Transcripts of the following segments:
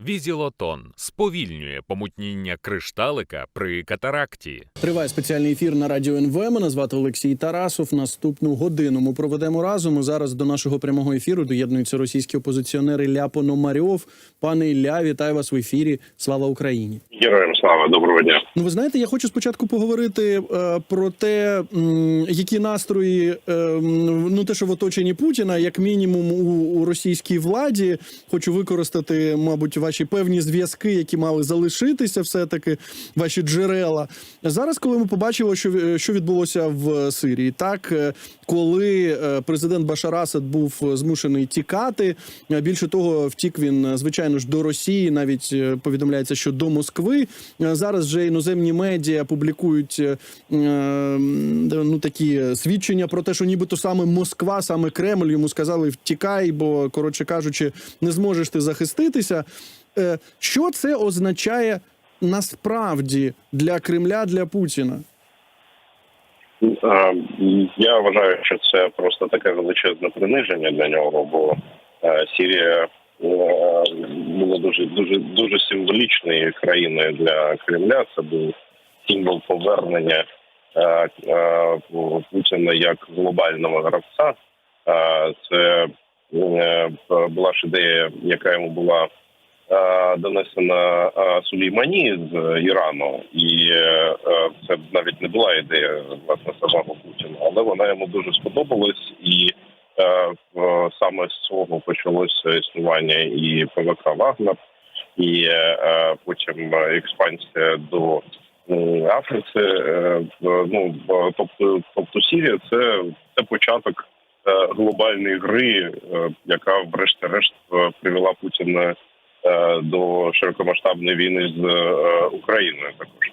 Візілотон сповільнює помутніння кришталика при катаракті. Триває спеціальний ефір на радіо НВ. Мене звати Олексій Тарасов. Наступну годину ми проведемо разом. Зараз до нашого прямого ефіру доєднуються російські опозиціонери Ілля Пономарьов. Пане Ілля, вітаю вас в ефірі. Слава Україні! Героям слава, доброго дня. Ну, ви знаєте, я хочу спочатку поговорити е, про те, м, які настрої, е, ну те, що в оточенні Путіна, як мінімум у, у російській владі. Хочу використати, мабуть, ваші певні зв'язки, які мали залишитися, все таки ваші джерела. Зараз, коли ми побачили, що, е, що відбулося в Сирії, так е, коли е, президент Башар Асад був змушений тікати, е, більше того, втік він, е, звичайно ж, до Росії, навіть е, повідомляється, що до Москви. Е, Зараз вже іноземні медіа публікують е, е, ну такі свідчення про те, що нібито саме Москва, саме Кремль йому сказали втікай, бо коротше кажучи, не зможеш ти захиститися. Е, Що це означає насправді для Кремля, для Путіна? Е, Я вважаю, що це просто таке величезне приниження для нього, бо е, Сірія була дуже дуже дуже символічною країною для Кремля. Це був символ повернення Путіна як глобального гравця. Це була ж ідея, яка йому була донесена е, Сулеймані з Ірану, і е, е, це навіть не була ідея власне самого Путіна, але вона йому дуже сподобалась, і е, саме з цього почалося існування і ПВК Вагнер, і е, е, потім експансія до Африці. Е, Ну тобто, тобто Сірія це, це початок е, глобальної гри, е, яка, врешті-решт, е, привела Путіна е, до широкомасштабної війни з е, Україною також.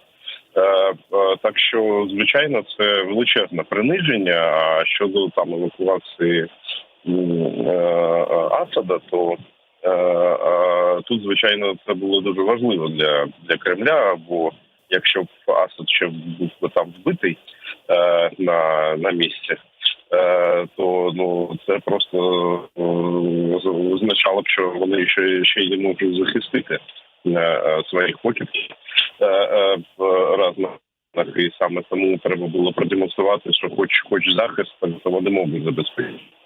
Е, е, Так що, звичайно, це величезне приниження. А щодо там евакуації е, е, Асада, то е, е, тут, звичайно, це було дуже важливо для, для Кремля. Бо якщо б Асад ще був би там вбитий е, на, на місці, е, то ну це просто е, означало б, що вони ще, ще й можуть захистити е, е, своїх покидьків раз на і саме тому треба було продемонструвати, що хоч хоч захист, то вони можуть забезпечити.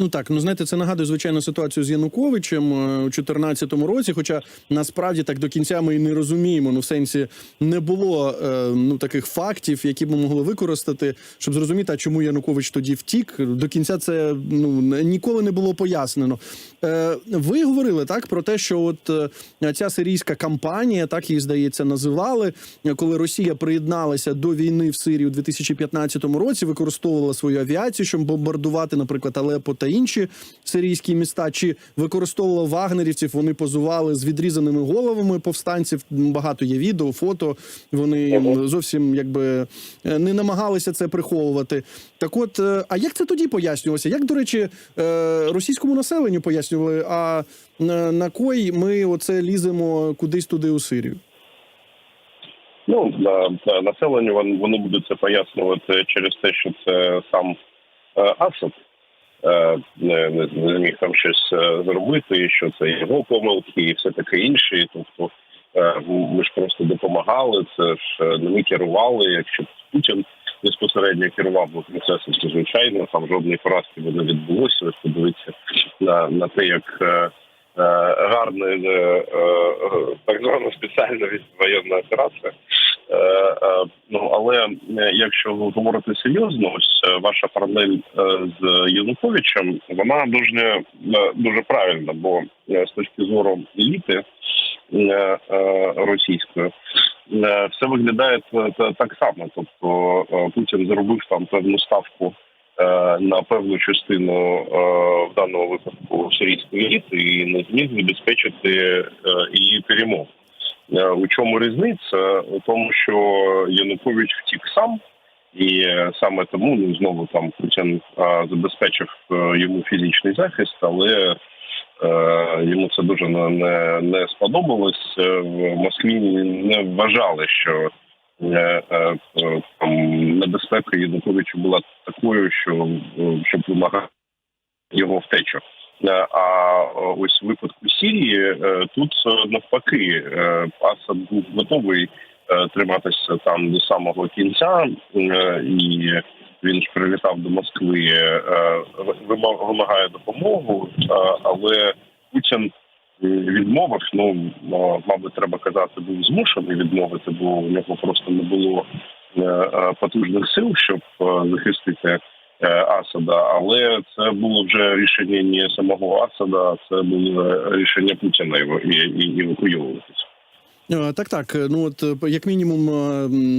Ну так, ну знаєте, це нагадує звичайно ситуацію з Януковичем е, у 2014 році. Хоча насправді так до кінця ми і не розуміємо. Ну, в сенсі не було е, ну таких фактів, які б ми могли використати, щоб зрозуміти, а чому Янукович тоді втік. До кінця це ну ніколи не було пояснено. Е, ви говорили так про те, що от ця сирійська кампанія, так її здається, називали, коли Росія приєдналася до війни в Сирії у 2015 році, використовувала свою авіацію, щоб бомбардувати, наприклад, Алепо та інші сирійські міста, чи використовувала вагнерівців. Вони позували з відрізаними головами повстанців. Багато є відео, фото. Вони зовсім якби е, не намагалися це приховувати. Так, от, е, а як це тоді пояснювалося? Як до речі, е, російському населенню пояснювали? А на, кой ми оце ліземо кудись туди у Сирію? Ну на, на населенню вони, будуть це пояснювати через те, що це сам Асад не, не, зміг там щось е, зробити, і що це його помилки, і все таке інше. Тобто е, ми ж просто допомагали. Це ж е, не ми керували. Якщо Путін безпосередньо керував би процесом, то звичайно там жодної поразки не відбулося. Ось подивіться на, на те, як. е, Е, гарна е, е, так звана спеціальна воєнна операція. Е, е, Ну але е, якщо ви говорите серйозно, ось ваша паралель з Януковичем, вона дуже дуже правильна, бо з точки зору еліти російської. Все виглядає так само. Тобто Путін зробив там певну ставку на певну частину в даному випадку сирійської еліти і не зміг забезпечити її перемогу. Е, У чому різниця? У тому, що Янукович втік сам, і е, саме тому ну знову там Путін е, забезпечив йому фізичний захист, але йому це дуже не, не, сподобалось. В Москві не вважали, що там небезпека Януковича була такою, що щоб вимагати його втечу. Е, А ось випадку Сірії е, тут е, навпаки Асад був готовий триматися там до самого кінця, і він ж прилітав до Москви, вимагає допомогу, але Путін відмовив. Ну мабуть, треба казати, був змушений відмовити, бо у нього просто не було потужних сил, щоб захистити Асада. Але це було вже рішення не самого Асада, це було рішення Путіна і, і. Е, Так, так. е, Ну от е, як мінімум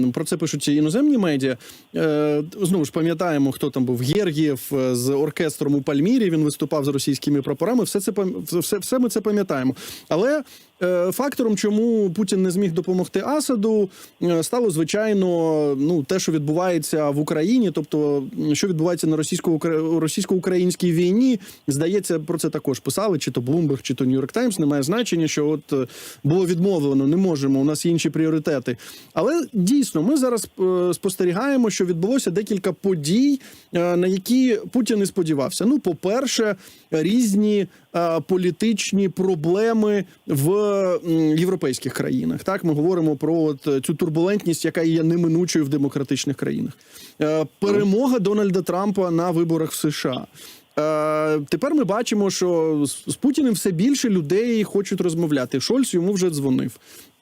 е, про це пишуть і іноземні медіа. Е, Знову ж пам'ятаємо, хто там був Гергієв е, з оркестром у Пальмірі. Він виступав з російськими прапорами. Все це все, все ми це пам'ятаємо. Але е, фактором, чому Путін не зміг допомогти Асаду, е, стало звичайно ну те, що відбувається в Україні, тобто що відбувається на російсько російсько-українській війні. Здається, про це також писали, чи то Bloomberg, чи то York Times, немає значення, що от е, було відмовлено, не можемо. У нас є інші пріоритети. Але дійсно, ми зараз е, спостерігаємо, що відбулося декілька подій, е, на які Путін не сподівався. Ну, по-перше, різні е, політичні проблеми в європейських країнах. Так, ми говоримо про от е, цю турбулентність, яка є неминучою в демократичних країнах. Е, Перемога Дональда Трампа на виборах в США. Е, тепер ми бачимо, що з, з Путіним все більше людей хочуть розмовляти. Шольц йому вже дзвонив.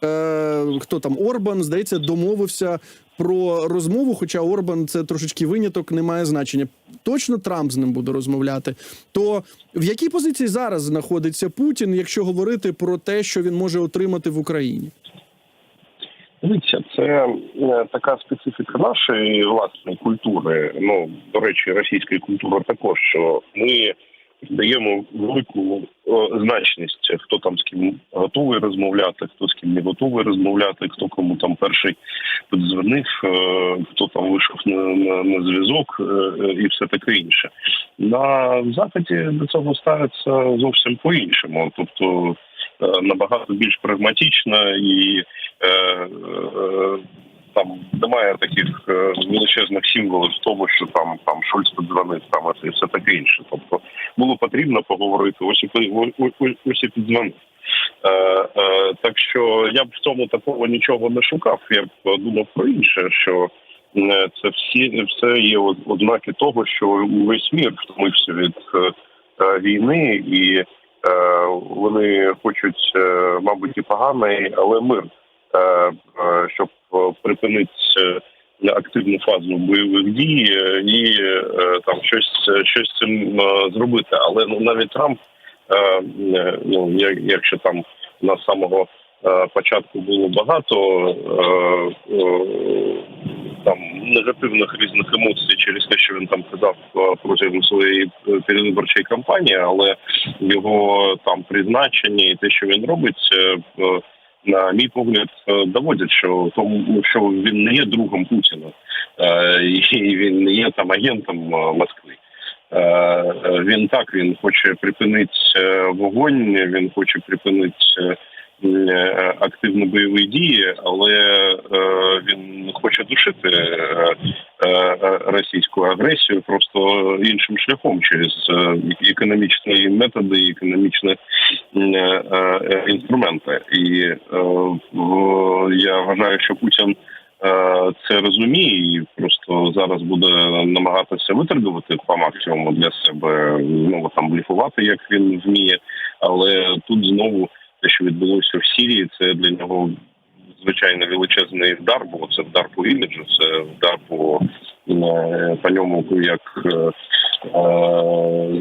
Е, хто там Орбан, здається, домовився про розмову. Хоча Орбан це трошечки виняток, не має значення. Точно Трамп з ним буде розмовляти. То в якій позиції зараз знаходиться Путін, якщо говорити про те, що він може отримати в Україні? Дивіться, це е, така специфіка нашої власної культури. Ну до речі, російської культури також, що ми даємо велику е, значність, хто там з ким готовий розмовляти, хто з ким не готовий розмовляти, хто кому там перший подзвонив, е, хто там вийшов на, на, на зв'язок е, і все таке інше. На заході до цього ставиться зовсім по-іншому, тобто е, набагато більш прагматично і е, е, там немає таких е, величезних символів в тому, що там там Шольц подзвонив, там і все таке інше. Тобто було потрібно поговорити. Ось і ось- піддзвонив. Е, е, так що я б в цьому такого нічого не шукав. Я б думав про інше, що е, це всі все є ознаки того, що увесь мір втомився від е, е, війни, і вони хочуть, мабуть, і поганий, але мир, щоб е, припинити е, активну фазу бойових дій е, і е, там щось щось цим е, зробити. Але ну навіть Трамп, е, е, ну якщо там на самого е, початку було багато е, е, там негативних різних емоцій через те, що він там казав е, протягом своєї е, передвиборчої кампанії, але його там призначення і те, що він робить, е, е, на мій погляд, е, доводять, що тому, що він не є другом Путіна, е, і він не є там агентом е, Москви. Він так він хоче припинити вогонь, він хоче припинити е, бойові дії, але він хоче душити російську агресію просто іншим шляхом через е, економічні методи, і економічні е, е, інструменти. І е, я вважаю, що Путін. е, Це розуміє і просто зараз буде намагатися виторгувати по максимуму для себе, ну там бліфувати, як він вміє. Але тут знову те, що відбулося в Сірії, це для нього звичайно величезний вдар, бо це вдар по іміджу, це вдар по, е, по ньому як е, е,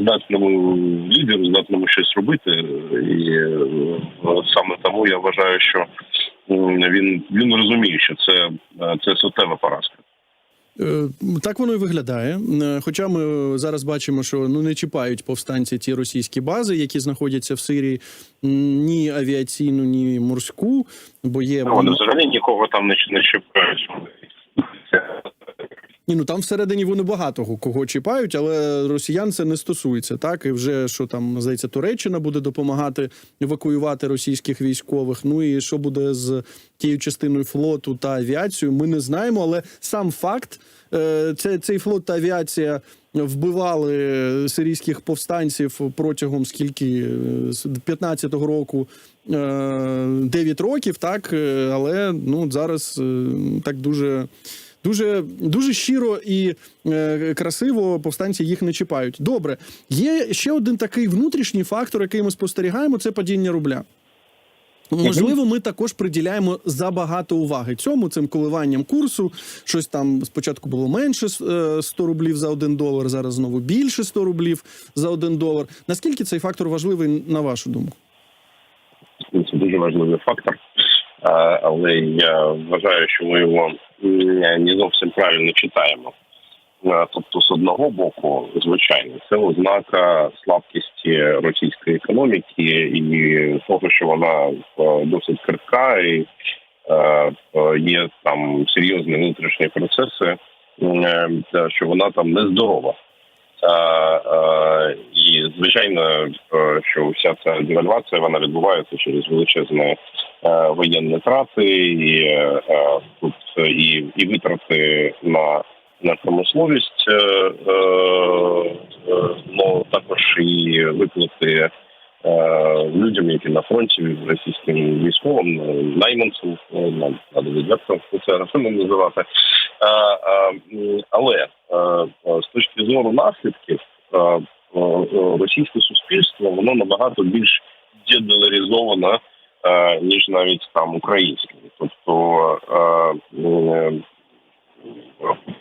здатному лідеру, здатному щось робити. І саме тому я вважаю, що він, він розуміє, що це, це суттєва поразка. Е, Так воно і виглядає. Е, Хоча ми зараз бачимо, що ну не чіпають повстанці ті російські бази, які знаходяться в Сирії, ні авіаційну, ні морську, бо є Ну, Вони взагалі нікого там не, не чіпають. Ні, ну там всередині вони багато кого чіпають, але росіян це не стосується. Так і вже що там здається, Туреччина буде допомагати евакуювати російських військових. Ну і що буде з тією частиною флоту та авіацією, ми не знаємо. Але сам факт, е, це цей флот та авіація вбивали сирійських повстанців протягом скільки е, з 15-го року. е, 9 років, так е, але ну зараз е, так дуже дуже дуже щиро і е, красиво повстанці їх не чіпають. Добре, є ще один такий внутрішній фактор, який ми спостерігаємо, це падіння рубля. Можливо, ми також приділяємо забагато уваги цьому цим коливанням курсу. Щось там спочатку було менше е, 100 рублів за один долар, зараз знову більше 100 рублів за один долар. Наскільки цей фактор важливий на вашу думку? Це дуже важливий фактор. Але я вважаю, що ми його не зовсім правильно читаємо. Тобто, з одного боку, звичайно, це ознака слабкості російської економіки і того, що вона е, досить крихка, і е, е, є там серйозні внутрішні процеси, е, що вона там нездорова. Е, а, І звичайно, е, що вся ця девальвація вона відбувається через величезні а, воєнні втрати і е, е, тут і, і витрати на, на промисловість, а, а, е, ну також і виплати. Е, Людям, які на фронті російським військовим е, найманцям, е, нам треба відверто це рахунок називати. Але з точки зору наслідків, російське суспільство воно набагато більш дедоларизоване, е, ніж навіть там українське. Тобто е, е,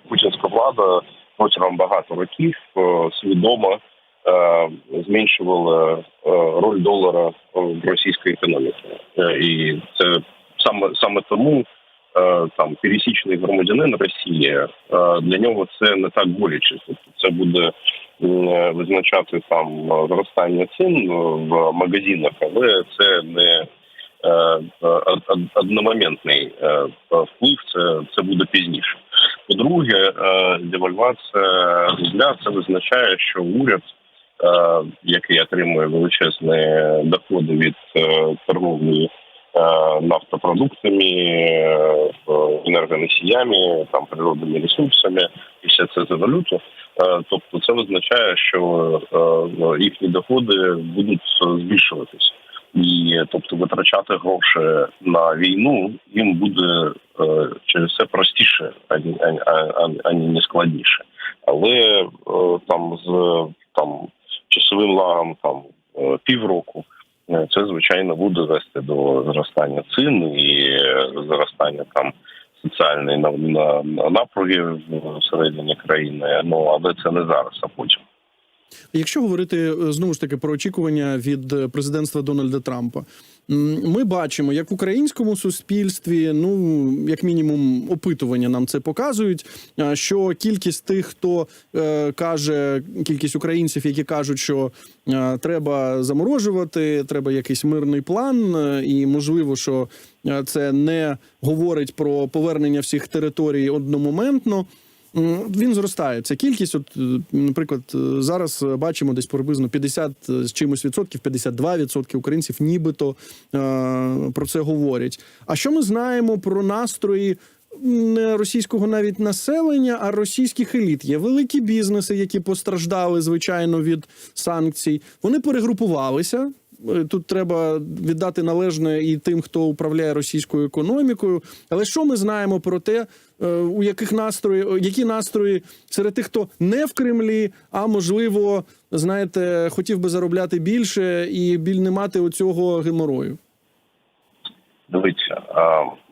путінська влада протягом багато років свідомо зменшувала е, роль долара в російській економіці, Е, і це саме саме тому. е, Там пересічний громадянин Росії е, для нього це не так боляче. Тобто це буде е, визначати там е, зростання цін в магазинах, але це не е, од- од- одномоментний е, вплив. Це це буде пізніше. По-друге, е, девальвація рубля це визначає, що уряд, е, який отримує величезні доходи від е, торговлі е, нафтопродуктами, е, енергоносіями, там природними ресурсами, і все це за валюту. Е, Тобто, це визначає, що е, їхні доходи будуть збільшуватися. І тобто витрачати гроші на війну їм буде е, через це простіше, ані, ані, ані, ані не складніше. Але е, там з там часовим лагом там е, півроку е, це звичайно буде вести до зростання цін і е, зростання там соціальної на, на, на напруги всередині країни. Ну але це не зараз, а потім. Якщо говорити е, знову ж таки про очікування від е, президентства Дональда Трампа, ми бачимо, як в українському суспільстві, ну як мінімум, опитування нам це показують. а, Що кількість тих, хто е, каже, кількість українців, які кажуть, що е, треба заморожувати, треба якийсь мирний план, е, і можливо, що е, це не говорить про повернення всіх територій одномоментно. Він зростає. Ця кількість, от, е, наприклад, е, зараз е, бачимо десь приблизно 50 з чимось відсотків, 52 відсотки українців нібито про це говорять. А що ми знаємо про настрої? Не російського навіть населення, а російських еліт. Є великі бізнеси, які постраждали, звичайно, від санкцій. Вони перегрупувалися. Е, Тут треба віддати належне і тим, хто управляє російською економікою. Але що ми знаємо про те, е, у яких настрої, які настрої серед тих, хто не в Кремлі, а можливо, знаєте, хотів би заробляти більше і біль не мати оцього геморою? Дивіться,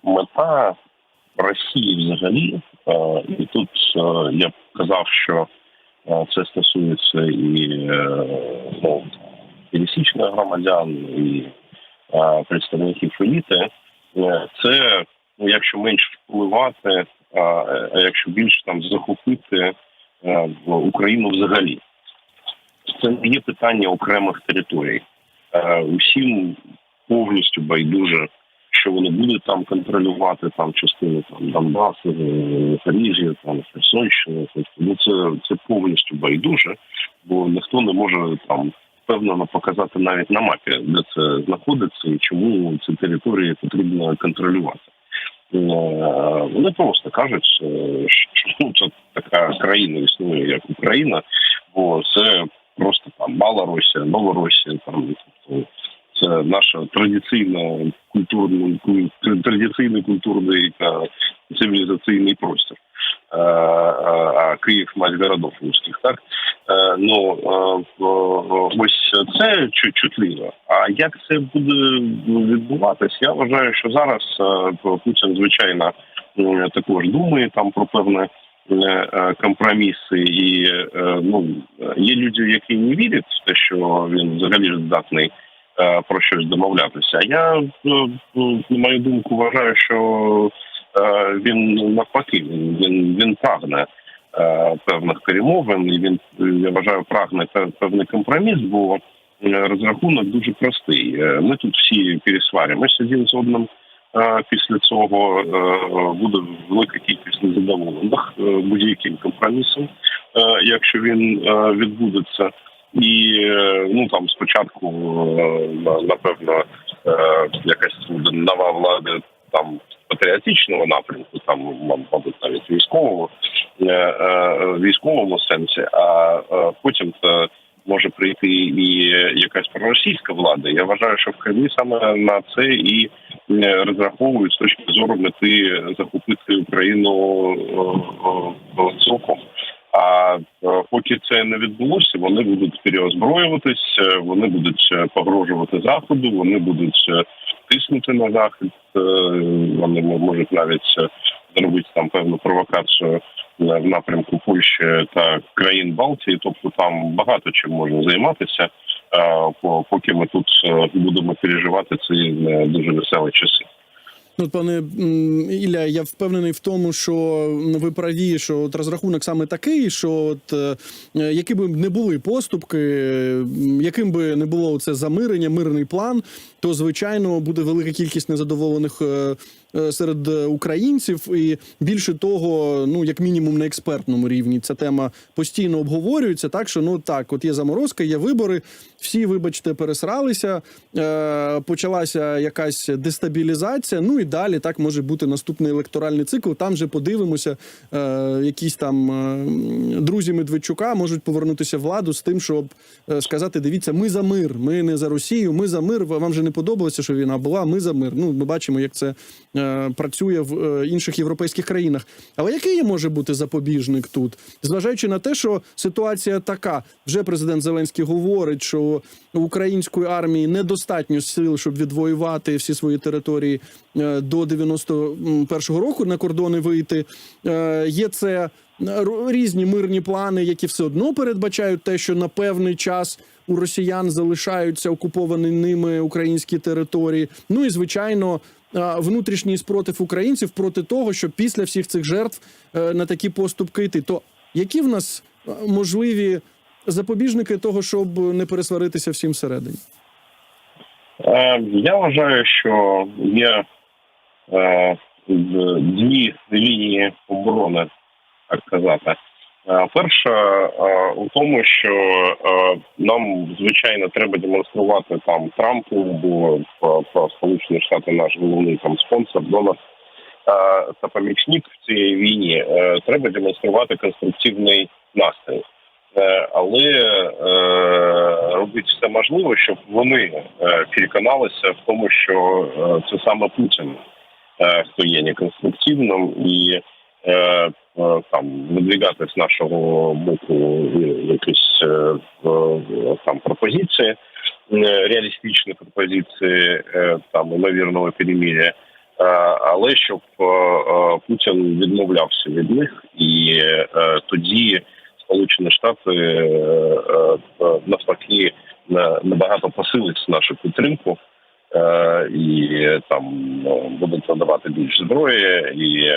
мета Росії взагалі, і тут я б казав, що це стосується і е, ну, пересічних громадян, і представників еліти. Е, Це ну, якщо менш впливати, а якщо більше там захопити е, Україну взагалі. Це не є питання окремих територій. Е, Усім повністю байдуже що вони будуть там контролювати там частину там Донбасу, е, там Херсонщини. Тобто, ну це, це повністю байдуже, бо ніхто не може там впевнено показати навіть на мапі, де це знаходиться і чому ці території потрібно контролювати. вони просто кажуть, е, що це така країна існує, як Україна, бо це просто там Малоросія, Новоросія, там тобто це наша традиційна культурна ку- традиційний культурний та цивілізаційний простір. Е, е, А Київ мать городов русських, так Е, ну ось це чутливо. А як це буде відбуватись? Я вважаю, що зараз Путін звичайно також думає там про певне компроміси, і ну є люди, які не вірять в те, що він взагалі здатний про щось домовлятися. Я на мою думку вважаю, що він навпаки він, він, прагне е, певних перемовин, і він я вважаю, прагне певний компроміс, бо е, розрахунок дуже простий. Е, Ми тут всі пересварюємося один з одним. Е, Після цього е, буде велика кількість незадоволених е, будь-яким компромісом, е, якщо він е, відбудеться. І е, ну там спочатку е, напевно е, якась буде нова влада там патріотичного напрямку, там мабуть навіть військового е, е, військовому сенсі, а е, потім це може прийти і якась проросійська влада. Я вважаю, що в Кремлі саме на це і розраховують з точки зору мети захопити Україну цілком. А поки це не відбулося, вони будуть переозброюватись, вони будуть погрожувати заходу, вони будуть тиснути на захід. е, Вони можуть навіть е, зробити там певну провокацію е, в напрямку Польщі та країн Балтії. Тобто там багато чим можна займатися, поки ми тут будемо переживати ці дуже веселі часи. Ну, пане Ілля, я впевнений в тому, що ви праві, що от розрахунок саме такий, що от е, які б не були поступки, яким би не було це замирення, мирний план, то звичайно буде велика кількість незадоволених е, серед е, українців, і більше того, ну як мінімум на експертному рівні ця тема постійно обговорюється. Так що ну так, от є заморозка, є вибори. Всі, вибачте, пересралися. Е, почалася якась дестабілізація. Ну і далі так може бути наступний електоральний цикл. Там вже подивимося, е, якісь там е, друзі Медведчука можуть повернутися владу з тим, щоб е, сказати: дивіться, ми за мир, ми не за Росію, ми за мир. Вам же не подобалося, що війна була. Ми за мир. Ну ми бачимо, як це е, працює в е, інших європейських країнах. Але який може бути запобіжник тут, зважаючи на те, що ситуація така, вже президент Зеленський говорить, що української армії недостатньо сил, щоб відвоювати всі свої території е, до 91-го року на кордони вийти. Е, Є це е, різні мирні плани, які все одно передбачають те, що на певний час у росіян залишаються окуповані ними українські території. Ну і звичайно. Е, Внутрішній спротив українців проти того, що після всіх цих жертв е, на такі поступки йти. То які в нас е, можливі запобіжники того, щоб не пересваритися всім всередині? Я вважаю, що є дві лінії оборони, так казати. Е, Перша е, у тому, що е, нам звичайно треба демонструвати там Трампу, бо Сполучені Штати наш головний там спонсор, донор та помічник в цій війні. Треба демонструвати конструктивний настрій. Але робити все можливе, щоб вони переконалися в тому, що це саме Путін, хто є неконструктивним, і е, е, там видвигати з нашого боку е, якісь е, е, там пропозиції, реалістичні пропозиції е, там ймовірного перемир'я. Е, Але щоб Путін відмовлявся від них, і тоді Сполучені Штати навпаки на- набагато посилить нашу підтримку і там будуть надавати більше зброї. І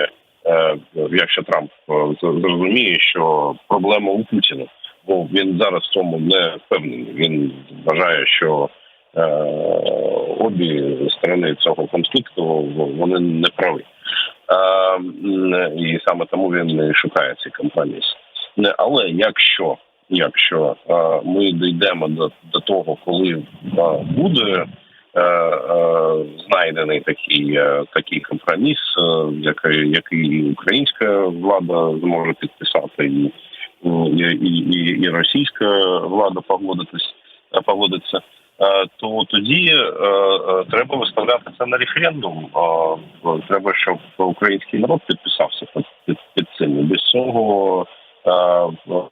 якщо Трамп е, зрозуміє, що проблема у Путіна, бо він зараз в цьому не впевнений. Він вважає, що е, обі сторони цього конфлікту вони не праві. Е, і саме тому він шукає ці компроміси. Але якщо якщо е, ми дійдемо до, до того, коли е, буде е, е, знайдений такий, е, такий компроміс, е, який, який українська влада зможе підписати, і, і, і, і, російська влада погодитись, е, погодиться. е, То тоді е, е, треба виставляти це на референдум. Е, е, Треба, щоб український народ підписався під, під, цим. Без цього е, е,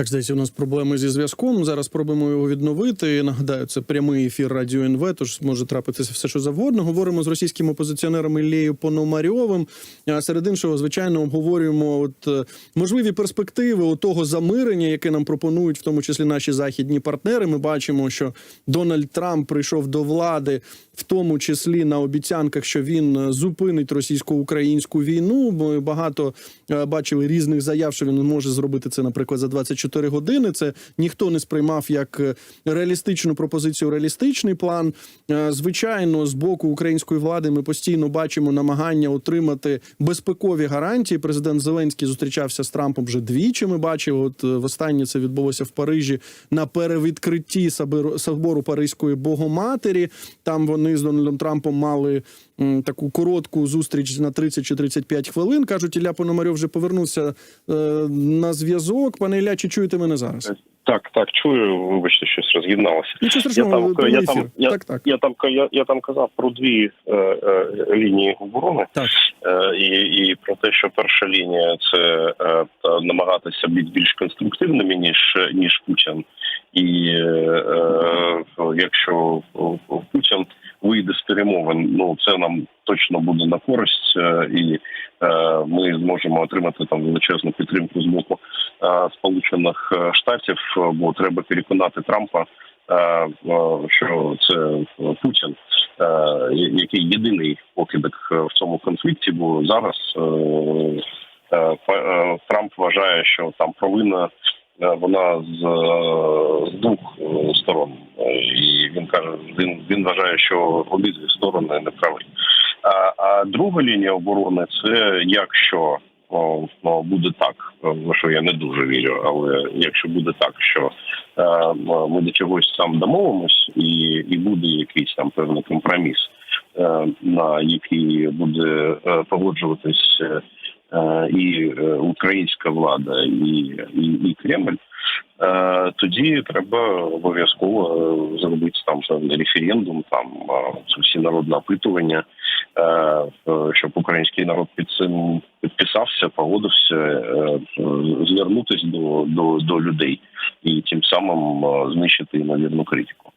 Так, здається, у нас проблеми зі зв'язком. Зараз спробуємо його відновити. Нагадаю, це прямий ефір Радіо НВ, тож може трапитися все, що завгодно. Говоримо з російським опозиціонером Іллею Пономарьовим. А серед іншого, звичайно, обговорюємо от е, можливі перспективи у того замирення, яке нам пропонують, в тому числі наші західні партнери. Ми бачимо, що Дональд Трамп прийшов до влади, в тому числі на обіцянках, що він е, зупинить російсько-українську війну. Ми багато е, бачили різних заяв, що він може зробити це, наприклад, за 24 години. Це ніхто не сприймав як е, реалістичну пропозицію, реалістичний план. Е, Звичайно, з боку української влади ми постійно бачимо намагання отримати безпекові гарантії. Президент Зеленський зустрічався з Трампом вже двічі. Ми бачили. От е, востаннє це відбулося в Парижі на перевідкритті собору Паризької Богоматері. Там вони з Дональдом Трампом мали таку коротку зустріч на 30 чи 35 хвилин. кажуть, Ілля Пономарьов вже повернувся е, на зв'язок. Пане Ілля, чи чуєте мене зараз? так, так чую. Вибачте, щось роз'єдналося. Я там, я, там, я, так, так. я там я, я там казав про дві е, е, лінії оборони, Так. е, і, і про те, що перша лінія це е, та намагатися бути більш конструктивними ніж ніж Путін. І е, е, якщо Путін вийде з перемовин, ну це нам точно буде на користь, е, і е, ми зможемо отримати там величезну підтримку з боку е, Сполучених Штатів, бо треба переконати Трампа, що це Путін, який єдиний покидок в цьому конфлікті, бо зараз Трамп вважає, що там провина вона з двох він, вважає, що обидві сторони неправі. А, а друга лінія оборони це якщо ну, буде так, що я не дуже вірю, але якщо буде так, що е, ми до чогось там домовимось, і, і буде якийсь там певний компроміс, е, на який буде е, погоджуватись і е, українська влада, і, і, і Кремль. Е, Тоді треба обов'язково е, зробити там референдум, там е, це всі народне опитування, е, е, щоб український народ під цим підписався, погодився, е, е, звернутися до, до, до людей і тим самим е, знищити ймовірну критику.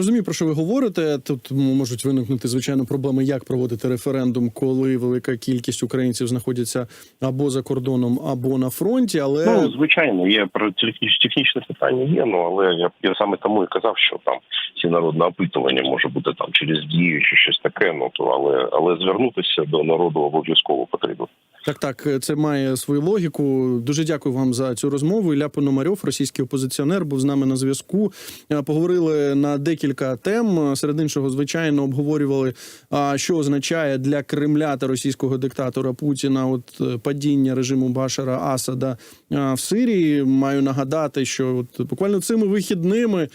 Розумію, про що ви говорите. Тут можуть виникнути звичайно проблеми, як проводити референдум, коли велика кількість українців знаходяться або за кордоном, або на фронті. Але Ну звичайно, є про техніч, технічне питання. Є ну але я я саме тому і казав, що там ці народне опитування може бути там через дію чи щось таке. Ну то але але звернутися до народу обов'язково потрібно. Так, так, це має свою логіку. Дуже дякую вам за цю розмову. Ілля Пономарьов, російський опозиціонер, був з нами на зв'язку. Е, Поговорили на декілька тем. Серед іншого, звичайно, обговорювали, що означає для Кремля та російського диктатора Путіна от е, падіння режиму Башара Асада в Сирії. Маю нагадати, що от буквально цими вихідними.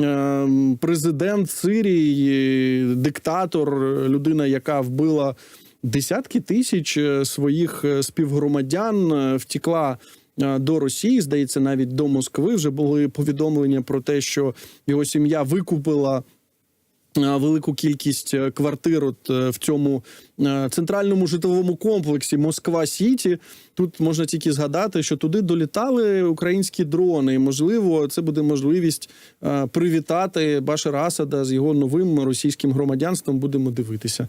е, Президент Сирії, диктатор, людина, яка вбила десятки тисяч е, своїх е, співгромадян е, втікла е, до Росії, здається, навіть до Москви. Вже були повідомлення про те, що його сім'я викупила. Велику кількість квартир от в цьому центральному житловому комплексі Москва Сіті. Тут можна тільки згадати, що туди долітали українські дрони, і можливо, це буде можливість привітати Башара Асада з його новим російським громадянством. Будемо дивитися.